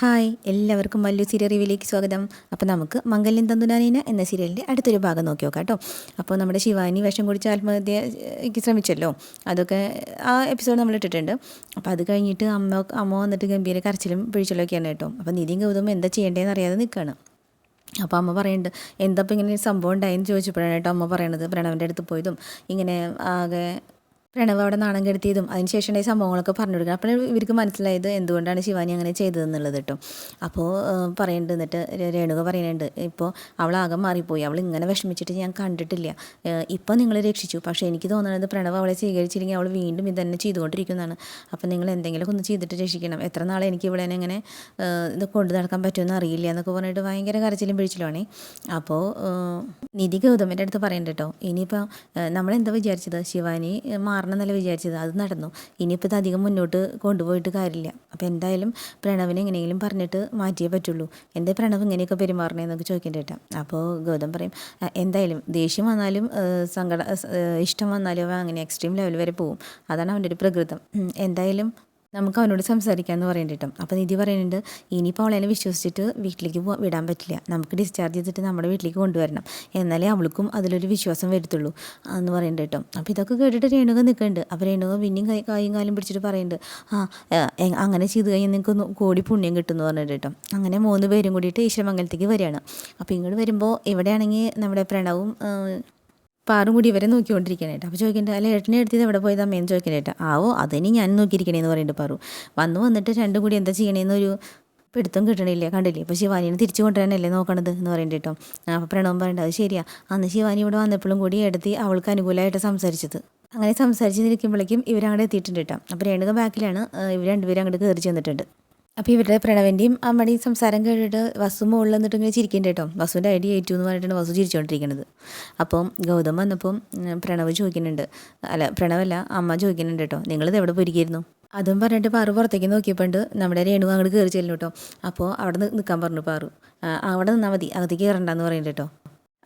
Hi എല്ലാവർക്കും വലിയ serial റിവ്യൂലേക്ക് സ്വാഗതം. അപ്പോൾ നമുക്ക് മംഗല്യം തന്തുനാനീന എന്ന സീരിയലിന്റെ അടുത്തൊരു ഭാഗം നോക്കി നോക്കാം കേട്ടോ. അപ്പോൾ നമ്മുടെ ശിവാനി വിഷം കുടിച്ച് ആത്മഹത്യക്ക് ശ്രമിച്ചല്ലോ. അതൊക്കെ ആ എപ്പിസോഡ് നമ്മൾ ഇട്ടിട്ടുണ്ട്. അപ്പോൾ അത് കഴിഞ്ഞിട്ട് അമ്മ അമ്മ വന്നിട്ട് ഗംഭീര കരച്ചിലും പിഴിച്ചിലൊക്കെയാണ് കേട്ടോ. അപ്പോൾ നിധിയും ഗൗതം എന്താ ചെയ്യേണ്ടതെന്ന് അറിയാതെ നിൽക്കുകയാണ് അപ്പോൾ അമ്മ പറയുന്നുണ്ട് എന്താ ഇപ്പോൾ ഇങ്ങനെ ഒരു സംഭവം ഉണ്ടായെന്ന് ചോദിച്ചപ്പോഴാണ് കേട്ടോ അമ്മ പറയണത്. പ്രണവന്റെ അടുത്ത് പോയതും ഇങ്ങനെ ആകെ പ്രണവ് അവിടെ നാണം കെടുത്തിയതും അതിനുശേഷം ഈ സംഭവങ്ങളൊക്കെ പറഞ്ഞു കൊടുക്കുക അപ്പോൾ ഇവർക്ക് മനസ്സിലായത് എന്തുകൊണ്ടാണ് ശിവാനി അങ്ങനെ ചെയ്തതെന്നുള്ളത് കേട്ടോ. അപ്പോൾ പറയുന്നുണ്ട് എന്നിട്ട് രേണുക പറയുന്നുണ്ട് ഇപ്പോൾ അവളാകെ മാറിപ്പോയി. അവൾ ഇങ്ങനെ വിഷമിച്ചിട്ട് ഞാൻ കണ്ടിട്ടില്ല. ഇപ്പോൾ നിങ്ങൾ രക്ഷിച്ചു. പക്ഷേ എനിക്ക് തോന്നുന്നത് പ്രണവ് അവളെ സ്വീകരിച്ചില്ലെങ്കിൽ അവൾ വീണ്ടും ഇതന്നെ ചെയ്തുകൊണ്ടിരിക്കുന്നതാണ്. അപ്പോൾ നിങ്ങൾ എന്തെങ്കിലും ഒന്ന് ചെയ്തിട്ട് രക്ഷിക്കണം. എത്ര നാളെ എനിക്ക് ഇവിടെ ഇങ്ങനെ ഇത് കൊണ്ടു നടക്കാൻ പറ്റുമെന്ന് അറിയില്ല എന്നൊക്കെ പറഞ്ഞിട്ട് ഭയങ്കര കരച്ചിലും പിഴിച്ചിലുവാണേ അപ്പോൾ നിധി ഗൗതമിന്റെ അടുത്ത് പറയുന്നുണ്ട് കേട്ടോ. ഇനിയിപ്പോൾ നമ്മളെന്താ വിചാരിച്ചത്? ശിവാനി ഏഹ്, മാറണം എന്നല്ല വിചാരിച്ചത്. അത് നടന്നു. ഇനിയിപ്പോൾ ഇത് അധികം മുന്നോട്ട് കൊണ്ടുപോയിട്ട് കാര്യമില്ല. അപ്പോൾ എന്തായാലും പ്രണവിനെ എങ്ങനെയെങ്കിലും പറഞ്ഞിട്ട് മാറ്റിയേ പറ്റുള്ളൂ. എന്റെ പ്രണവ് ഇങ്ങനെയൊക്കെ പെരുമാറണേ എന്നൊക്കെ ചോദിക്കേണ്ട അപ്പോൾ ഗൗതം പറയും എന്തായാലും ദേഷ്യം വന്നാലും സങ്കട ഇഷ്ടം വന്നാലും അവൻ അങ്ങനെ എക്സ്ട്രീം ലെവൽ വരെ പോകും. അതാണ് അവന്റെ ഒരു പ്രകൃതം. എന്തായാലും നമുക്ക് അവനോട് സംസാരിക്കാമെന്ന് പറയേണ്ടിട്ടും. അപ്പോൾ നിധി പറയുന്നുണ്ട് ഇനിയിപ്പോൾ അവളെ വിശ്വസിച്ചിട്ട് വീട്ടിലേക്ക് വിടാൻ പറ്റില്ല. നമുക്ക് ഡിസ്ചാർജ് ചെയ്തിട്ട് നമ്മുടെ വീട്ടിലേക്ക് കൊണ്ടുവരണം. എന്നാലേ അവൾക്കും അതിലൊരു വിശ്വാസം വരുത്തുള്ളൂ എന്ന് പറയുന്നുണ്ട് കേട്ടോ അപ്പോൾ ഇതൊക്കെ കേട്ടിട്ട് രേണുക നിൽക്കുന്നുണ്ട് അപ്പോൾ രേണുക പിന്നെയും കൈ കൈയും കാലും പിടിച്ചിട്ട് പറയുന്നുണ്ട് ആ അങ്ങനെ ചെയ്ത് കഴിഞ്ഞാൽ നിങ്ങൾക്ക് കോടി പുണ്യം കിട്ടുമെന്ന് പറഞ്ഞിട്ട് അങ്ങനെ മൂന്ന് പേരും കൂടിയിട്ട് ഈശ്വരമംഗലത്തേക്ക് വരികയാണ്. അപ്പോൾ ഇങ്ങോട്ട് വരുമ്പോൾ ഇവിടെയാണെങ്കിൽ നമ്മുടെ പ്രണവും പാറും കൂടി ഇവരെ നോക്കിക്കൊണ്ടിരിക്കണേട്ടോ അപ്പോൾ ചോദിക്കണ്ട അല്ല ഏട്ടനെ എടുത്തത് എവിടെ പോയത്? അമ്മയെന്ന് ചോദിക്കണേട്ടോ ആവോ അതിനി ഞാൻ നോക്കിയിരിക്കണേന്ന് പറയുന്നുണ്ട് പാറു. വന്നു വന്നിട്ട് രണ്ടും കൂടി എന്താ ചെയ്യണേന്നൊരു പിടുത്തം കിട്ടണില്ല കണ്ടില്ലേ? ഇപ്പോൾ ശിവാനിനെ തിരിച്ചു കൊണ്ടുവരാനല്ലേ നോക്കണത് എന്ന് പറയുന്നുണ്ട് കേട്ടോ. അപ്പോൾ പ്രണവം പറയണ്ട അത് ശരിയാ. അന്ന് ശിവാനി ഇവിടെ വന്നപ്പോഴും കൂടി എടുത്തി അവൾക്ക് അനുകൂലമായിട്ട് സംസാരിച്ചത്. അങ്ങനെ സംസാരിച്ച് നിൽക്കുമ്പോഴേക്കും ഇവരങ്ങോട്ട് എത്തിയിട്ടുണ്ട് കേട്ടോ. അപ്പോൾ രേണുക ബാക്കിലാണ് ഇവർ രണ്ടുപേരും അങ്ങോട്ട് കയറി ചെന്നിട്ടുണ്ട്. അപ്പോൾ ഇവരുടെ പ്രണവന്റെയും അമ്മയുടെയും സംസാരം കേട്ടിട്ട് വസു മുകളിൽ നിന്നിട്ട് ഇങ്ങനെ ചിരിക്കേണ്ട കേട്ടോ. വസുവിന്റെ ഐഡിയ ഏറ്റു എന്ന് പറഞ്ഞിട്ടാണ് വസു ചിരിച്ചുകൊണ്ടിരിക്കുന്നത് അപ്പം ഗൗതം വന്നപ്പം പ്രണവ് ചോദിക്കുന്നുണ്ട്. അല്ല പ്രണവല്ല അമ്മ ചോദിക്കുന്നുണ്ട് കേട്ടോ. നിങ്ങളിത് എവിടെ പോയിരിക്കുന്നു? അതും പറഞ്ഞിട്ട് പാറു പുറത്തേക്ക് നോക്കിയപ്പോണ്ട് നമ്മുടെ രേണു അങ്ങോട്ട് കയറി ചെല്ലും കേട്ടോ. അപ്പോൾ അവിടെ നിൽക്കാൻ പറഞ്ഞു പാറു. അവിടെ നിന്നാൽ മതി. അകത്തേക്ക് കയറണ്ടെന്ന് പറയുന്നുണ്ട് കേട്ടോ.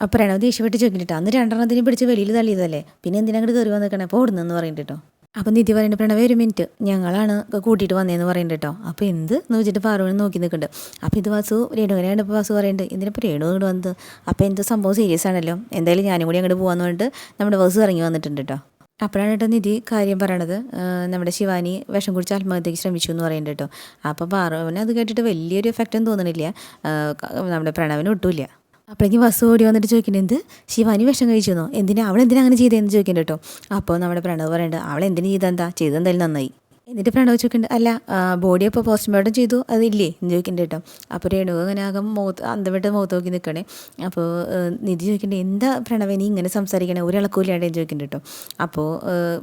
അപ്പോൾ പ്രണവ് ദേഷ്യപ്പെട്ട് ചോദിക്കുന്നുണ്ട് അന്ന് രണ്ടെണ്ണത്തിന് പിടിച്ച് വെളിയിൽ തള്ളിയതല്ലേ? പിന്നെ എന്തിനാ അങ്ങോട്ട് കയറി വന്നിരിക്കണേ? അപ്പോൾ ഓടുന്നെന്ന് പറയുന്നുണ്ട് കേട്ടോ. അപ്പം നിധി പറയുന്നുണ്ട് പ്രണവേ ഒരു മിനിറ്റ്. ഞങ്ങളാണ് കൂട്ടിയിട്ട് വന്നതെന്ന് പറയുന്നുണ്ട് കേട്ടോ അപ്പോൾ എന്ത്? എന്ന് വെച്ചിട്ട് പാറുവിനെ നോക്കി നിൽക്കുന്നുണ്ട് അപ്പോൾ ഇത് വാസു രേണുവിനെ കണ്ടപ്പോൾ വാസു പറയുന്നുണ്ട് ഇതിനിപ്പോൾ രേണു ഇങ്ങോട്ട് വന്നത്? അപ്പോൾ എന്ത് സംഭവം സീരിയസ് ആണല്ലോ? എന്തായാലും ഞാനും കൂടി അങ്ങോട്ട് പോകാമെന്ന് പറഞ്ഞിട്ട് നമ്മുടെ വാസു ഇറങ്ങി വന്നിട്ടുണ്ട് കേട്ടോ അപ്പോഴാണ് കേട്ടോ നിധി കാര്യം പറയണത്. നമ്മുടെ ശിവാനി വിഷം കുടിച്ച് ആത്മഹത്യക്ക് ശ്രമിച്ചു എന്ന് പറയുന്നുണ്ട് കേട്ടോ അപ്പോൾ പാറുവിന് അത് കേട്ടിട്ട് വലിയൊരു എഫക്റ്റ് ഒന്നും തോന്നണില്ല. നമ്മുടെ പ്രണവിന് ഒട്ടുമില്ല അപ്പോഴേക്കും വസു ഓടി വന്നിട്ട് ചോദിക്കുന്നുണ്ട് എന്ത്? ശിവാനി വിഷം കഴിച്ചെന്നോ? എന്തിനാ? അവൾ എന്തിനാ അങ്ങനെ ചെയ്തതെന്ന് ചോദിക്കുന്നുണ്ട് കേട്ടോ. അപ്പോൾ നമ്മുടെ പ്രണവ് പറയുന്നുണ്ട് അവൾ എന്തിനു ചെയ്തെന്താ ചെയ്തെന്തായാലും നന്നായി. എന്നിട്ട് പ്രണവ് ചോദിക്കുന്നുണ്ട് അല്ല ബോഡി അപ്പോൾ പോസ്റ്റ്മോർട്ടം ചെയ്തു? അതില്ലേ എന്ന് ചോദിക്കുന്നുണ്ട് കേട്ടോ. അപ്പോൾ രേണുക അങ്ങനെ ആകെ മുഖത്ത് അന്തവിട്ട് മുഖത്ത് നോക്കി നിൽക്കണേ അപ്പോൾ നിധി ചോദിക്കുന്നുണ്ട് എന്താ പ്രണവ് ഇങ്ങനെ സംസാരിക്കണേ? ഒരിളക്കൂലാണ്ടേ ചോദിക്കുന്നുണ്ട് കേട്ടോ. അപ്പോൾ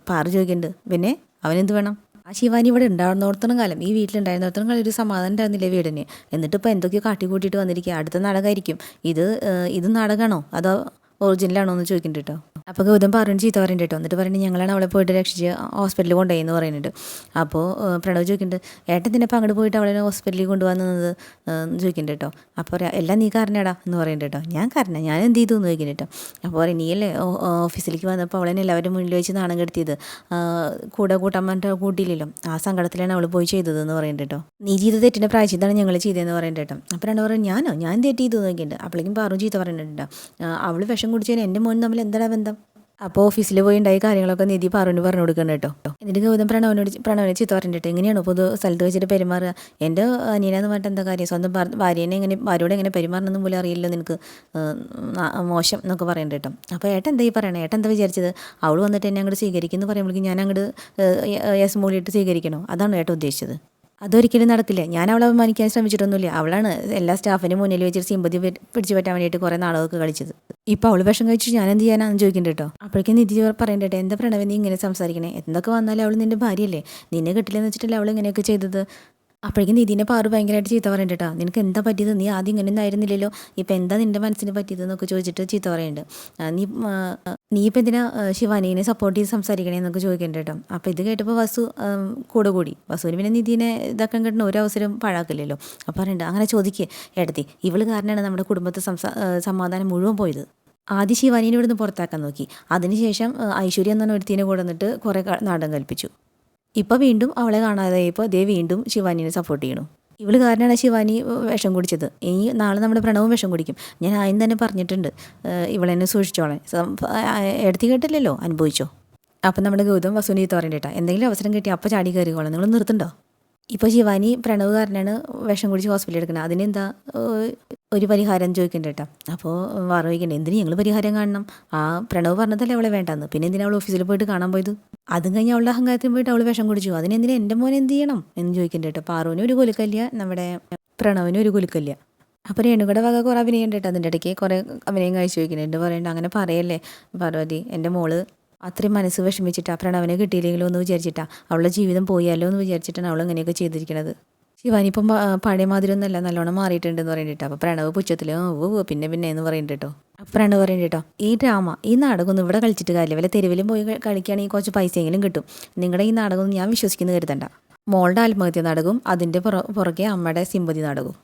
പാറ് ചോദിക്കുന്നുണ്ട് പിന്നെ അവനെന്ത് വേണം? ആ ശിവാനി ഇവിടെ ഉണ്ടായിരുന്നോടത്തോളം കാലം ഈ വീട്ടിലുണ്ടായിരുന്നോടത്തോളം കാലം ഒരു സമാധാനം ഉണ്ടായിരുന്നില്ല വീടിന്? എന്നിട്ട് ഇപ്പോൾ എന്തൊക്കെയോ കാട്ടി കൂട്ടിയിട്ട് വന്നിരിക്കുക അടുത്ത നാടകമായിരിക്കും ഇത് ഇത് നാടകമാണോ? അതോ ഒറിജിനലാണോ എന്ന് ചോദിക്കുന്നുണ്ട് കേട്ടോ. അപ്പോൾ ഗൗതം പറഞ്ഞു ചീത്ത പറയുന്നുണ്ട് കേട്ടോ. എന്നിട്ട് പറയുന്നത് ഞങ്ങളാണ് അവളെ പോയിട്ട് രക്ഷിച്ച് ഹോസ്പിറ്റലിൽ കൊണ്ടുപോയി എന്ന് പറയുന്നുണ്ട്. അപ്പോൾ പ്രണവ് ചോദിക്കുന്നുണ്ട് ഏട്ടൻ തന്നെ അങ്ങോട്ട് പോയിട്ട് അവളെ ഹോസ്പിറ്റലിൽ കൊണ്ടുവന്നത് ചോദിക്കുന്നുണ്ട് കേട്ടോ. അപ്പോൾ പറയാം എല്ലാം നീ കാരണടാ എന്ന് പറയുന്നുണ്ട് കേട്ടോ. ഞാൻ കാരണം ഞാൻ എന്ത് ചെയ്തു? എന്ന് ചോദിക്കുന്നുണ്ട് കേട്ടോ. അപ്പോൾ പറയും നീയല്ലേ ഓഫീസിലേക്ക് വന്നപ്പോൾ അവളെ എല്ലാവരും മുന്നിൽ വെച്ച് നാണം കെടുത്തിയത്? കൂടെ കൂട്ടാൻ കൂട്ടിയില്ലല്ലോ? ആ സങ്കടത്തിലാണ് അവൾ പോയി ചെയ്തതെന്ന് പറയുന്നുണ്ട് കേട്ടോ. നീ ചെയ്ത തെറ്റിന്റെ പ്രായച്ചിത്താണ് ഞങ്ങൾ ചെയ്തതെന്ന് പറയുന്നുണ്ട് കേട്ടോ. അപ്പോൾ രണ്ടു പറയും ഞാനോ? ഞാൻ തെറ്റ് ചെയ്തു നോക്കിയിട്ടുണ്ട് അപ്പോഴേക്കും പറഞ്ഞു ചീത്ത പറയുന്നുണ്ട് അവൾ വിഷം കുടിച്ചതിന് എന്റെ മോൻ തമ്മിൽ എന്താ ബന്ധം? അപ്പോൾ ഓഫീസിൽ പോയി ഉണ്ടായി കാര്യങ്ങളൊക്കെ നിധി പറഞ്ഞു പറഞ്ഞു കൊടുക്കണം കേട്ടോ. എന്നിട്ട് ഗൗതം പ്രണവനോട് പ്രണവനെ ചീത്ത പറഞ്ഞിട്ട് എങ്ങനെയാണ് പൊതു സ്ഥലത്ത് വെച്ചിട്ട് പെരുമാറുക? എന്റെ അനിയനെന്ന് പറഞ്ഞിട്ട് എന്താ കാര്യം? സ്വന്തം ഭാര്യനെ എങ്ങനെ ഭാര്യയോട് എങ്ങനെ പെരുമാറണമെന്ന് പോലും അറിയില്ല നിനക്ക്. മോശം എന്നൊക്കെ പറയുന്നുണ്ട് കേട്ടോ. അപ്പോൾ ഏട്ടൻ എന്താ ഈ പറയണേ? ഏട്ടൻ എന്താ വിചാരിച്ചത്? അവൾ വന്നിട്ട് എന്നെ അങ്ങോട്ട് സ്വീകരിക്കുന്നു പറയുമ്പോഴേക്കും ഞാൻ അങ്ങോട്ട് യെസ് മൂളിയിട്ട് സ്വീകരിക്കണോ? അതാണ് ഏട്ടൻ ഉദ്ദേശിച്ചത്. അതൊരിക്കലും നടക്കില്ല ഞാൻ അവളെ അപമാനിക്കാൻ ശ്രമിച്ചിട്ടൊന്നുമില്ല. അവളാണ് എല്ലാ സ്റ്റാഫിനും മുന്നിൽ വെച്ചിട്ട് സിമ്പതി പിടിച്ചു പറ്റാൻ വേണ്ടിയിട്ട് കുറേ നാളുകൾക്ക് കളിച്ചത്. ഇപ്പോൾ അവൾ വിഷം കഴിച്ചു ഞാൻ എന്ത് ചെയ്യാനാന്ന് ചോദിക്കുന്നുണ്ട് കേട്ടോ. അപ്പോഴേക്കും നിധി പറയണ്ടേ എന്താ പ്രണവ് നീ ഇങ്ങനെ സംസാരിക്കണേ? എന്തൊക്കെ വന്നാലും അവൾ നിന്റെ ഭാര്യയല്ലേ? നിന്നെ കിട്ടില്ലെന്ന് വെച്ചിട്ടല്ലേ അവൾ ഇങ്ങനെയൊക്കെ ചെയ്തത്? അപ്പോഴേക്കും നിധിനെ പാറു ഭയങ്കരമായിട്ട് ചീത്ത പറയുന്നുണ്ട് കേട്ടോ. നിനക്ക് എന്താ പറ്റിയത്? നീ ആദ്യം ഇങ്ങനെ ഒന്നും ആയിരുന്നില്ലല്ലോ. ഇപ്പം എന്താ നിന്റെ മനസ്സിന് പറ്റിയത് എന്നൊക്കെ ചോദിച്ചിട്ട് ചീത്ത പറയുന്നുണ്ട് നീ നീ ഇപ്പം എന്തിനാ ശിവാനീനെ സപ്പോർട്ട് ചെയ്ത് സംസാരിക്കണേ എന്നൊക്കെ ചോദിക്കേണ്ട കേട്ടോ. അപ്പോൾ ഇത് കേട്ടപ്പോൾ വസു കൂടെ കൂടി. വസുവിന് പിന്നെ നിധിനെ ഇതാക്കാൻ കിട്ടുന്ന ഒരു അവസരം പാഴാക്കില്ലല്ലോ. അപ്പോൾ പറയുന്നുണ്ട് അങ്ങനെ ചോദിക്കുക ഏട്ടത്തി ഇവൾ കാരണമാണ് നമ്മുടെ കുടുംബത്തെ സംസാ സമാധാനം മുഴുവൻ പോയത്. ആദ്യം ശിവാനീനെ ഇവിടുന്ന് പുറത്താക്കാൻ നോക്കി. അതിനുശേഷം ഐശ്വര്യ എന്ന ഒരുത്തിനെ കൂടെ വന്നിട്ട് കുറേ നാടൻ കൽപ്പിച്ചു. ഇപ്പോൾ വീണ്ടും അവളെ കാണാതായപ്പോൾ ദേ വീണ്ടും ശിവാനീനെ സപ്പോർട്ട് ചെയ്യണു. ഇവൾ കാരണമാണ് ശിവാനി വിഷം കുടിച്ചത്. ഇനി നാളെ നമ്മുടെ പ്രണവും വിഷം കുടിക്കും. ഞാൻ ആദ്യം തന്നെ പറഞ്ഞിട്ടുണ്ട് ഇവളെന്നെ സൂക്ഷിച്ചോളാൻ. എടുത്തി കേട്ടില്ലല്ലോ? അനുഭവിച്ചോ? അപ്പം നമ്മുടെ ഗൗതം വസുവിനെ തോറേണ്ടിട്ടാ എന്തെങ്കിലും അവസരം കിട്ടി അപ്പം ചാടി കയറിക്കോളാം. നിങ്ങൾ നിർത്തുണ്ടോ ഇപ്പോൾ ശിവാനി പ്രണവ് കാരനാണ് വിഷം കുടിച്ച് ഹോസ്പിറ്റലിൽ എടുക്കുന്നത് അതിനെന്താ ഒരു പരിഹാരം ചോദിക്കണ്ടേട്ടാ അപ്പോൾ വാറ ചോദിക്കണ്ടേ എന്തിന് ഞങ്ങൾ പരിഹാരം കാണണം? ആ പ്രണവ് പറഞ്ഞതല്ലേ അവളെ വേണ്ടെന്ന്. പിന്നെ എന്തിനാ അവൾ ഓഫീസിൽ പോയിട്ട് കാണാൻ പോയത്? അതും കഴിഞ്ഞ് അവളുടെ അഹങ്കാരത്തിന് പോയിട്ട് അവൾ വിഷം കുടിച്ചു. അതിനെന്തിനാ എന്റെ മോനെ എന്ത് ചെയ്യണം എന്ന് ചോദിക്കണ്ടേട്ടോ പാറുവിന് ഒരു കുലുക്കല്ല നമ്മുടെ പ്രണവിന് ഒരു കുലുക്കല്ല അപ്പോൾ രേണുകയുടെ വക കുറേ അഭിനയം കേട്ടോ അതിന്റെ ഇടയ്ക്ക്. കുറേ അഭിനയം കഴിച്ചു ചോദിക്കുന്നുണ്ട്. പറയണ്ട അങ്ങനെ പറയല്ലേ പാർവതി? എന്റെ മോൾ അത്രയും മനസ്സ് വിഷമിച്ചിട്ടാ പ്രണവനെ കിട്ടിയില്ലെങ്കിലോ എന്ന് വിചാരിച്ചിട്ടാ. അവളുടെ ജീവിതം പോയാലോ എന്ന് വിചാരിച്ചിട്ടാണ് അവൾ ഇങ്ങനെയൊക്കെ ചെയ്തിരിക്കുന്നത് ശിവാനി ഇപ്പം പഴയ മാതിരി ഒന്നല്ല നല്ലോണം മാറിയിട്ടുണ്ടെന്ന് പറയുന്നുണ്ട് അപ്പോൾ പ്രണവ് പുച്ഛത്തിൽ പിന്നെ പിന്നെ എന്ന് പറയുന്നുണ്ട് കേട്ടോ. പ്രണവ് പറയുന്നുണ്ട് കേട്ടോ ഈ ഡ്രാമ ഈ നാടകമൊന്നും ഇവിടെ കളിച്ചിട്ട് കാര്യമില്ല. വല്ല തെരുവിലും പോയി കളിക്കുകയാണെങ്കിൽ കുറച്ച് പൈസയെങ്കിലും കിട്ടും. നിങ്ങളുടെ ഈ നാടകമൊന്നും ഞാൻ വിശ്വസിക്കുന്നത് കരുതണ്ട. മോളുടെ ആത്മഹത്യ നാടകവും അതിന്റെ പുറ പുറകെ അമ്മയുടെ സിമ്പതി നാടകവും.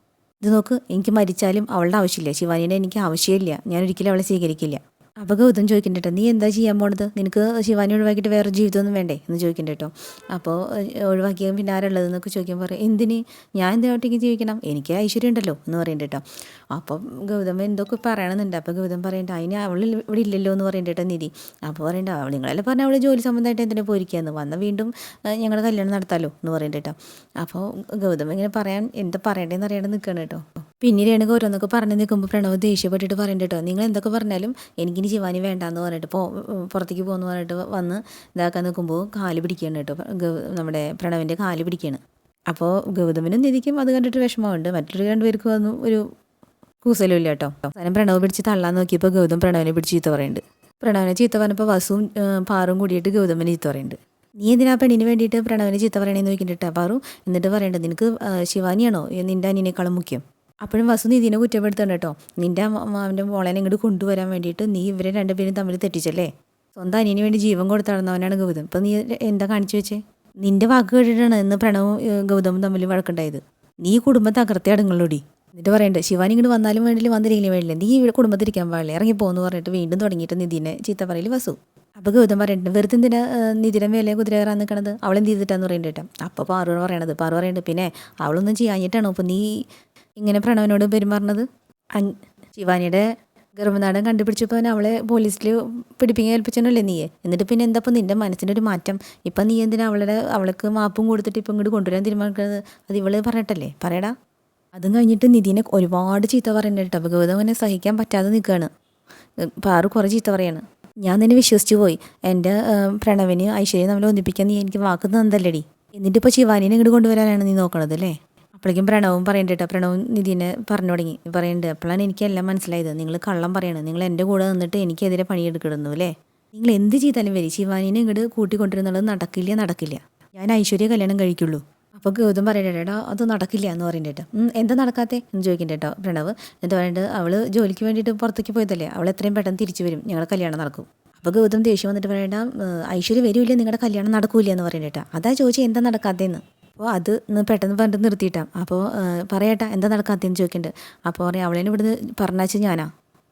ഇത് നോക്ക് എനിക്ക് മരിച്ചാലും അവളുടെ ആവശ്യമില്ല. ശിവാനിയുടെ എനിക്ക് ആവശ്യമില്ല. ഞാൻ ഒരിക്കലും അവളെ സ്വീകരിക്കില്ല. അപ്പോൾ ഗൗതം ചോദിക്കണ്ട നീ എന്താ ചെയ്യാൻ പോണത്? നിനക്ക് ശിവാനി ഒഴിവാക്കിയിട്ട് വേറെ ജീവിതമൊന്നും വേണ്ടേ? എന്ന് ചോദിക്കണ്ട കേട്ടോ അപ്പോൾ ഒഴിവാക്കിയ പിന്നെ ആരുള്ളതെന്നൊക്കെ ചോദിക്കാൻ പറയും എന്തിന്? ഞാൻ എന്തിനോട്ടേക്ക് ജീവിക്കണം? എനിക്ക് ഐശ്വര്യം ഉണ്ടല്ലോ എന്ന് പറയുന്നുണ്ട് കേട്ടോ അപ്പം ഗൗതം എന്തൊക്കെ പറയണമെന്നുണ്ട് അപ്പോൾ ഗൗതം പറയണ്ട അതിന് അവൾ ഇവിടെ ഇല്ലല്ലോ എന്ന് പറയുന്നുണ്ട് കേട്ടോ നിധി. അപ്പോൾ പറയണ്ട അവൾ നിങ്ങളെല്ലാം പറഞ്ഞാൽ അവൾ ജോലി സംബന്ധമായിട്ട് എന്തിനാ പോയിരിക്കുകയെന്ന് വന്ന വീണ്ടും ഞങ്ങളുടെ കല്യാണം നടത്താലോ എന്ന് പറയുന്നുണ്ട് കേട്ടോ അപ്പോൾ ഗൗതം ഇങ്ങനെ പറയാൻ എന്താ പറയണ്ടേന്ന് അറിയാണ്ട് നിൽക്കണം കേട്ടോ. പിന്നീട് രേണുക ഓരോന്നൊക്കെ പറഞ്ഞ് നിൽക്കുമ്പോൾ പ്രണവ് ദേഷ്യപ്പെട്ടിട്ട് പറയണ്ട കേട്ടോ. നിങ്ങൾ എന്തൊക്കെ പറഞ്ഞാലും എനിക്കിനി ശിവാനി വേണ്ടാന്ന് പറഞ്ഞിട്ട് പോ പുറത്തേക്ക് പോകുന്നു പറഞ്ഞിട്ട് വന്ന് ഇതാക്കാൻ നിൽക്കുമ്പോൾ കാൽ പിടിക്കുകയാണ് കേട്ടോ. നമ്മുടെ പ്രണവിന്റെ കാൽ പിടിക്കുകയാണ് അപ്പോൾ ഗൗതമിനും നിധിക്കും അത് കണ്ടിട്ട് വിഷമമുണ്ട്. മറ്റൊരു രണ്ടുപേർക്കും ഒന്നും ഒരു കൂസലും ഇല്ല കേട്ടോ. അവസാനം പ്രണവ് പിടിച്ച് തള്ളാൻ നോക്കിയപ്പോൾ ഗൗതം പ്രണവിനെ പിടിച്ച് ചീത്ത പറയുന്നുണ്ട് പ്രണവിനെ ചീത്ത പറഞ്ഞപ്പോൾ വസുവും പാറും കൂടിയിട്ട് ഗൗതമനെ ചീത്ത പറയുന്നുണ്ട് നീ എന്തിനാ പെണ്ണിന് വേണ്ടിയിട്ട് പ്രണവിനെ ചീത്ത പറയണേന്ന് നോക്കിയിട്ട് പാറു. എന്നിട്ട് പറയണ്ടത് നിനക്ക് ശിവാനിയാണോ? നിന്റെ അനിയനേക്കാളും മുഖ്യം. അപ്പോഴും വസു ഇതിനെ കുറ്റപ്പെടുത്തണ്ട കേട്ടോ. നിന്റെ അവന്റെ മോളനെ ഇങ്ങോട്ട് കൊണ്ടുവരാൻ വേണ്ടിയിട്ട് നീ ഇവരെ രണ്ടുപേരും തമ്മിൽ തെറ്റിച്ചല്ലേ? സ്വന്തം അനിയന് വേണ്ടി ജീവൻ കൊടുത്ത് അവനാണ് ഗൗതം. ഇപ്പം നീ എന്താ കാണിച്ചു വെച്ചേ? നിന്റെ വാക്ക് കേട്ടിട്ടാണ് ഇന്ന് പ്രണവും ഗൗതമും തമ്മിൽ വഴക്കുണ്ടായത്. നീ കുടുംബം തകർത്തി അടങ്ങളുള്ളൂടി എന്നിട്ട് പറയണ്ടേ ശിവാനി ഇങ്ങോട്ട് വന്നാലും വേണ്ടില്ല വന്നില്ലെങ്കിലും വേണ്ടില്ല. നീ ഇവിടെ കുടുംബത്തിരിക്കാൻ പാടില്ല. ഇറങ്ങി പോകുന്നു പറഞ്ഞിട്ട് വീണ്ടും തുടങ്ങിയിട്ട് നിധിനെ ചീത്ത പറയിൽ വസു. അപ്പോൾ ഗൗതം പറയുന്നുണ്ട് വെറുതെ എന്തിനാ നിധിയുടെ മേലെ കുതിര കയറാൻ നിൽക്കണത് അവളെന്ത് ചെയ്തിട്ടാന്ന് പറയുന്നുണ്ട് കേട്ടോ. അപ്പോൾ പാറു പറയണത്. പാറു പറയണ്ട് പിന്നെ അവളൊന്നും ചെയ്യാഞ്ഞിട്ടാണോ? അപ്പോൾ നീ ഇങ്ങനെ പ്രണവനോട് പെരുമാറുന്നത്? ശിവാനിയുടെ ഗർഭനാടൻ കണ്ടുപിടിച്ചപ്പോൾ അവളെ പോലീസിൽ പിടിപ്പിക്കാൻ ഏൽപ്പിച്ചനല്ലേ നീയെ? എന്നിട്ട് പിന്നെ എന്താ നിന്റെ മനസ്സിന്റെ ഒരു മാറ്റം? ഇപ്പം നീ എന്തിനാ അവളുടെ അവൾക്ക് മാപ്പും കൊടുത്തിട്ട് ഇപ്പം ഇങ്ങോട്ട് കൊണ്ടുവരാൻ തീരുമാനിക്കുന്നത്? അത് ഇവൾ പറഞ്ഞിട്ടല്ലേ? പറയടാ. അതും കഴിഞ്ഞിട്ട് നിധിനെ ഒരുപാട് ചീത്ത പറയുന്നുണ്ട് കേട്ടോ. ഗൗതം അവനെ സഹിക്കാൻ പറ്റാതെ നിൽക്കുകയാണ് പാറു കുറേ ചീത്ത പറയാണ്. ഞാൻ നിന്നെ വിശ്വസിച്ചു പോയി. എന്റെ പ്രണവിന് ഐശ്വര്യം തമ്മിൽ ഒന്നിപ്പിക്കാൻ നീ എനിക്ക് വാക്ക് തന്നതല്ലേടി? എന്നിട്ട് ഇപ്പോൾ ശിവാനിനെ ഇങ്ങോട്ട് കൊണ്ടുവരാനാണ് നീ നോക്കണത് അല്ലേ? അപ്പോഴേക്കും പ്രണവും പറയണ്ട കേട്ടോ പ്രണവും നിധിനെ പറഞ്ഞു തുടങ്ങി. പറയുന്നുണ്ട് അപ്പോഴാണ് എനിക്കെല്ലാം മനസ്സിലായത്. നിങ്ങൾ കള്ളം പറയണം. നിങ്ങൾ എന്റെ കൂടെ നിന്നിട്ട് എനിക്കെതിരെ പണിയെടുക്കിടുന്നു അല്ലേ? നിങ്ങൾ എന്ത് ചെയ്താലും വരി. ശിവാനിനെ ഇങ്ങോട്ട് കൂട്ടിക്കൊണ്ടിരുന്നുള്ളത് നടക്കില്ല നടക്കില്ല. ഞാൻ ഐശ്വര്യ കല്യാണം കഴിക്കുള്ളൂ. അപ്പോൾ ഗൗതം പറയണ്ട അത് നടക്കില്ല എന്ന് "ഉം, എന്താ നടക്കാത്തേ? എന്ന് ചോദിക്കേണ്ട കേട്ടോ പ്രണവ്. എന്നിട്ട് പറയുന്നത് അവൾ ജോലിക്ക് വേണ്ടിയിട്ട് പുറത്തേക്ക് പോയതല്ലേ? അവൾ എത്രയും പെട്ടെന്ന് തിരിച്ചു വരും. ഞങ്ങളുടെ കല്യാണം നടക്കും. അപ്പോൾ ഗൗതം ദേഷ്യം വന്നിട്ട് പറയണ്ട "ഏഹ്, ഐശ്വര്യ വരില്ല നിങ്ങളുടെ കല്യാണം നടക്കൂല എന്ന് പറയുന്നുണ്ട് കേട്ടോ അതാ ചോദിച്ചാൽ എന്താ നടക്കാത്തതെന്ന് അപ്പോൾ അത് പെട്ടെന്ന് പറഞ്ഞിട്ട് നിർത്തിയിട്ടാം. അപ്പോൾ പറയട്ടാ എന്താ നടക്കാത്തതെന്ന് ചോദിക്കുന്നുണ്ട് അപ്പോൾ പറയാം അവളേനെ ഇവിടുന്ന് പറഞ്ഞാച്ചു ഞാനാ.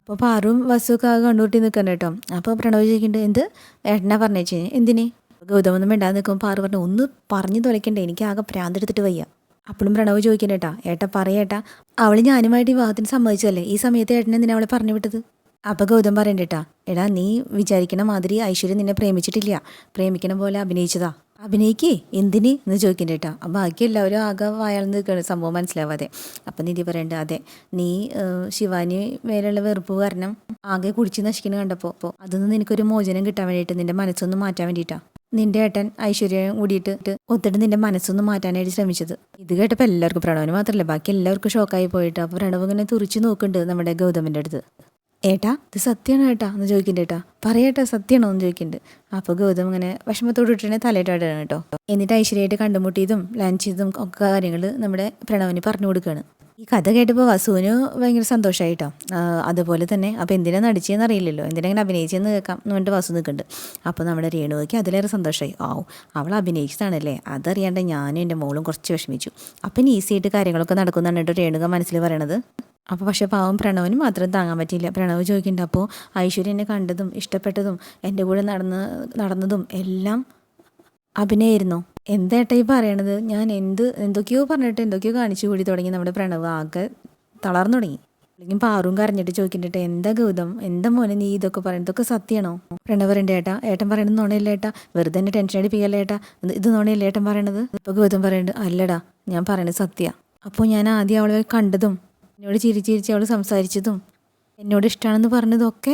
അപ്പോൾ പാറും വസുവൊക്കെ കണ്ടുകൂട്ടി നിൽക്കണ്ട കേട്ടോ. അപ്പോൾ പ്രണവ് ചോദിക്കുന്നുണ്ട് എന്ത്? ഏട്ടനാ പറഞ്ഞേച്ചേ എന്തിനെ? ഗൗതമൊന്നും വേണ്ടാന്ന് നിൽക്കുമ്പോൾ പാറു പറഞ്ഞു ഒന്ന് പറഞ്ഞു തുലയ്ക്കണ്ടേ എനിക്ക് ആകെ ഭ്രാന്തെടുത്തിട്ട് വയ്യ. അപ്പോഴും പ്രണവ് ചോദിക്കണ്ടേട്ടാ ഏട്ടാ പറയേട്ടാ അവൾ ഞാനുമായിട്ട് വിവാഹത്തിന് സമ്മതിച്ചതല്ലേ? ഈ സമയത്ത് ഏട്ടനെ എന്തിനാ അവളെ പറഞ്ഞു വിട്ടത്? അപ്പോൾ ഗൗതം പറയണ്ടേട്ടാ എടാ നീ വിചാരിക്കണ മാതിരി ഐശ്വര്യം നിന്നെ പ്രേമിച്ചിട്ടില്ല. പ്രേമിക്കണ പോലെ അഭിനയിച്ചതാ. അഭിനയിക്കേ? എന്തിന്? എന്ന് ചോദിക്കണ്ടേട്ടാ അപ്പം ബാക്കി എല്ലാവരും ആകെ വായാൾന്ന് നിൽക്കുകയാണ് സംഭവം മനസ്സിലാവാതെ. അപ്പം നിധി പറയണ്ട അതെ നീ ശിവാനി മേലുള്ള വെറുപ്പ് കാരണം ആകെ കുടിച്ച് നശിക്കുന്നത് കണ്ടപ്പോൾ അപ്പോൾ അതൊന്നും നിനക്കൊരു മോചനം കിട്ടാൻ വേണ്ടിയിട്ട് നിന്റെ മനസ്സൊന്ന് മാറ്റാൻ വേണ്ടിയിട്ടാണ് നിന്റെ ഏട്ടൻ ഐശ്വര്യം കൂടിയിട്ട് ഒത്തിട്ട് നിന്റെ മനസ്സൊന്ന് മാറ്റാനായിട്ട് ശ്രമിച്ചത്. ഇത് കേട്ടപ്പോൾ എല്ലാവർക്കും പ്രണവന് മാത്രമല്ല ബാക്കി എല്ലാവർക്കും ഷോക്കായി പോയിട്ട് അപ്പോൾ പ്രണവ് ഇങ്ങനെ തുറിച്ച് നോക്കുന്നുണ്ട് നമ്മുടെ ഗൗതമിന്റെ അടുത്ത്. ഏട്ടാ ഇത് സത്യമാണോ ഏട്ടാ എന്ന് ചോദിക്കണ്ടേ ഏട്ടാ? പറയേട്ടാ സത്യമാണോ എന്ന് ചോദിക്കുന്നുണ്ട് അപ്പോൾ ഗൗതം ഇങ്ങനെ വിഷമത്തോട് ഇട്ടിട്ട് തലയിട്ടാണ് കേട്ടോ. എന്നിട്ട് ഐശ്വര്യമായിട്ട് കണ്ടുമുട്ടിയതും ലഞ്ച് ചെയ്തതും ഒക്കെ കാര്യങ്ങൾ നമ്മുടെ പ്രണവിന് പറഞ്ഞു കൊടുക്കുകയാണ് ഈ കഥ കേട്ടപ്പോൾ വസുവിന് ഭയങ്കര സന്തോഷമായിട്ടോ അതുപോലെ തന്നെ അപ്പോൾ എന്തിനാണ് നടിച്ചതെന്ന് അറിയില്ലല്ലോ. എന്തിനെങ്ങനെ അഭിനയിച്ചെന്ന് കേൾക്കാം എന്ന് പറഞ്ഞിട്ട് വസു നിൽക്കുന്നുണ്ട് അപ്പോൾ നമ്മുടെ രേണുവയ്ക്ക് അതിലേറെ സന്തോഷമായി ആവും അവൾ അഭിനയിച്ചതാണല്ലേ? അതറിയാണ്ട് ഞാനും എന്റെ മോളും കുറച്ച് വിഷമിച്ചു. അപ്പം ഈസി ആയിട്ട് കാര്യങ്ങളൊക്കെ നടക്കുന്നതാണ് കേട്ടോ രേണുക മനസ്സിൽ പറയണത്? അപ്പോൾ പക്ഷേ പാവം പ്രണവിന് മാത്രം താങ്ങാൻ പറ്റിയില്ല. പ്രണവ് ചോദിക്കുന്നുണ്ട് അപ്പോൾ ഐശ്വര്യനെ കണ്ടതും ഇഷ്ടപ്പെട്ടതും എന്റെ കൂടെ നടന്ന് നടന്നതും എല്ലാം അഭിനയായിരുന്നോ. എന്തേട്ടാ ഈ പറയണത്? ഞാൻ എന്ത് എന്തൊക്കെയോ പറഞ്ഞിട്ട് എന്തൊക്കെയോ കാണിച്ചു കൂടി തുടങ്ങി നമ്മുടെ പ്രണവ്. ആകെ തളർന്നു തുടങ്ങി. അല്ലെങ്കിൽ പാറും കരഞ്ഞിട്ട് ചോദിക്കണ്ടിട്ട് എന്താ ഗൗതം? എന്താ മോനെ നീ ഇതൊക്കെ പറയുന്നത്? ഇതൊക്കെ സത്യമാണോ? പ്രണവ് പറയണ്ട ഏട്ടാ ഏട്ടൻ പറയണത് നുണയല്ല ഏട്ടാ? വെറുതെ തന്നെ ടെൻഷൻ അടിപ്പിക്കല്ല ഏട്ടാ? ഇത് ഇത് ഏട്ടൻ പറയണത്? ഇപ്പൊ ഗൗതം പറയുന്നുണ്ട് അല്ലടാ ഞാൻ പറയണത് സത്യ. അപ്പോൾ ഞാൻ ആദ്യം അവളെ കണ്ടതും എന്നോട് ചിരിച്ചിരിച്ച് ചിരിച്ച് അവൾ സംസാരിച്ചതും എന്നോട് ഇഷ്ടമാണെന്ന് പറഞ്ഞതൊക്കെ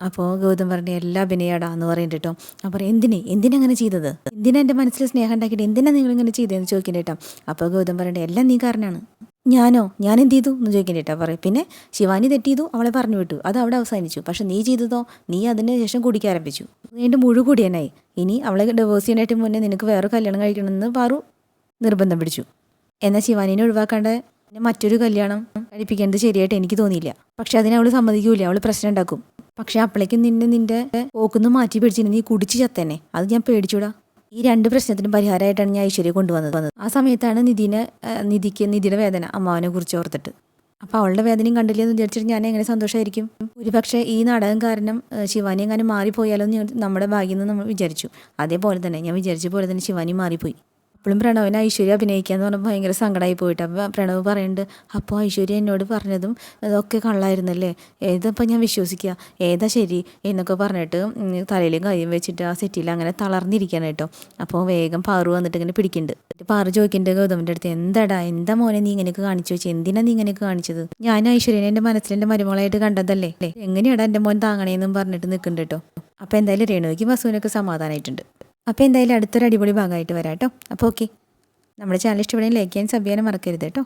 അപ്പോൾ ഗൗതം പറഞ്ഞ എല്ലാ ബിനയാടാ എന്ന് പറയുന്നുണ്ട് കേട്ടോ അപ്പോൾ എന്തിന് എന്തിനെ? എന്തിനങ്ങനെ ചെയ്തത്? എന്തിനാ എന്റെ മനസ്സിൽ സ്നേഹം ഉണ്ടാക്കിയിട്ട് എന്തിനാ നിങ്ങൾ ഇങ്ങനെ ചെയ്തതെന്ന് ചോദിക്കണ്ട കേട്ടോ അപ്പോൾ ഗൗതം പറയണ്ട എല്ലാം നീ കാരണമാണ് ഞാനോ? ഞാൻ എന്ത് ചെയ്തു? എന്ന് ചോദിക്കണ്ട കേട്ടോ പറയും പിന്നെ ശിവാനി തെറ്റ് ചെയ്തു അവളെ പറഞ്ഞു വിട്ടു. അത് അവിടെ അവസാനിച്ചു. പക്ഷെ നീ ചെയ്തതോ? നീ അതിന് ശേഷം കുടിക്കാൻ ആരംഭിച്ചു. വീണ്ടും മുഴു ഇനി അവളെ ഡിവോഴ്സ് ചെയ്യാനായിട്ട് മുന്നേ നിനക്ക് വേറെ കല്യാണം കഴിക്കണമെന്ന് പാറു നിർബന്ധം പിടിച്ചു. എന്നാൽ ശിവാനിനെ ഒഴിവാക്കാണ്ട് പിന്നെ മറ്റൊരു കല്യാണം കഴിപ്പിക്കേണ്ടത് ശരിയായിട്ട് എനിക്ക് തോന്നിയില്ല. പക്ഷെ അതിന് അവൾ സമ്മതിക്കൂല. അവൾ പ്രശ്നം ഉണ്ടാക്കും. പക്ഷെ അപ്പോഴേക്കും നിന്നെ നിന്റെ പോക്കുന്ന് മാറ്റി പിടിച്ചിട്ട് നീ കുടിച്ച് ചത്തന്നെ അത് ഞാൻ പേടിച്ചൂടാ. ഈ രണ്ട് പ്രശ്നത്തിനും പരിഹാരമായിട്ടാണ് ഞാൻ ഐശ്വര്യ കൊണ്ടുവന്നത്. വന്നത് ആ സമയത്താണ് നിധിനെ നിധിക്ക് നിധിയുടെ വേദന അമ്മാവനെ കുറിച്ച് ഓർത്തിട്ട്. അപ്പോൾ അവളുടെ വേദനയും കണ്ടില്ല എന്ന് വിചാരിച്ചിട്ട് ഞാൻ എങ്ങനെ സന്തോഷമായിരിക്കും ഒരു പക്ഷേ ഈ നാടകം കാരണം ശിവാനി എങ്ങനെ മാറിപ്പോയാലോ എന്ന് നമ്മുടെ ഭാഗ്യം നമ്മൾ വിചാരിച്ചു. അതേപോലെ തന്നെ ഞാൻ വിചാരിച്ച പോലെ തന്നെ ശിവാനി മാറിപ്പോയി. അപ്പോഴും പ്രണവിന് ഐശ്വര്യ അഭിനയിക്കാന്ന് പറഞ്ഞപ്പോൾ ഭയങ്കര സങ്കടമായി പോയിട്ട്. അപ്പോൾ പ്രണവ് പറയുന്നുണ്ട് അപ്പോൾ ഐശ്വര്യ എന്നോട് പറഞ്ഞതും അതൊക്കെ കള്ളായിരുന്നല്ലേ? ഏതപ്പോൾ ഞാൻ വിശ്വസിക്കുക ഏതാ ശരി? എന്നൊക്കെ പറഞ്ഞിട്ട് തലയിലും കൈയും വെച്ചിട്ട് ആ സെറ്റിൽ അങ്ങനെ തളർന്നിരിക്കണം കേട്ടോ. അപ്പോൾ വേഗം പാറു വന്നിട്ട് ഇങ്ങനെ പിടിക്കുന്നുണ്ട് പാറു ചോദിക്കുന്നുണ്ട് ഗൗതമിന്റെ അടുത്ത് എന്താടാ? എന്താ മോനെ നീ ഇങ്ങനെയൊക്കെ കാണിച്ചു വെച്ചാൽ എന്തിനാ നീ ഇങ്ങനെയൊക്കെ കാണിച്ചത്? ഞാൻ ഐശ്വര്യനെ എന്റെ മനസ്സിൽ എന്റെ കണ്ടതല്ലേ? ല്ലേ? എങ്ങനെയാടാ എന്റെ മോൻ താങ്ങണേന്നും പറഞ്ഞിട്ട് നിൽക്കുന്നുണ്ട് കേട്ടോ. അപ്പോൾ എന്തായാലും രേണുവിക്ക് വസുവിനൊക്കെ സമാധാനമായിട്ടുണ്ട് അപ്പോൾ എന്തായാലും അടുത്തൊരു അടിപൊളി ഭാഗമായിട്ട് വരാം കേട്ടോ. അപ്പോൾ ഓക്കെ നമ്മുടെ ചാനൽ ഇഷ്ടപ്പെടുകയും ലൈക്ക് ചെയ്യാൻ സബ് ചെയ്യാനും മറക്കരുത് കേട്ടോ.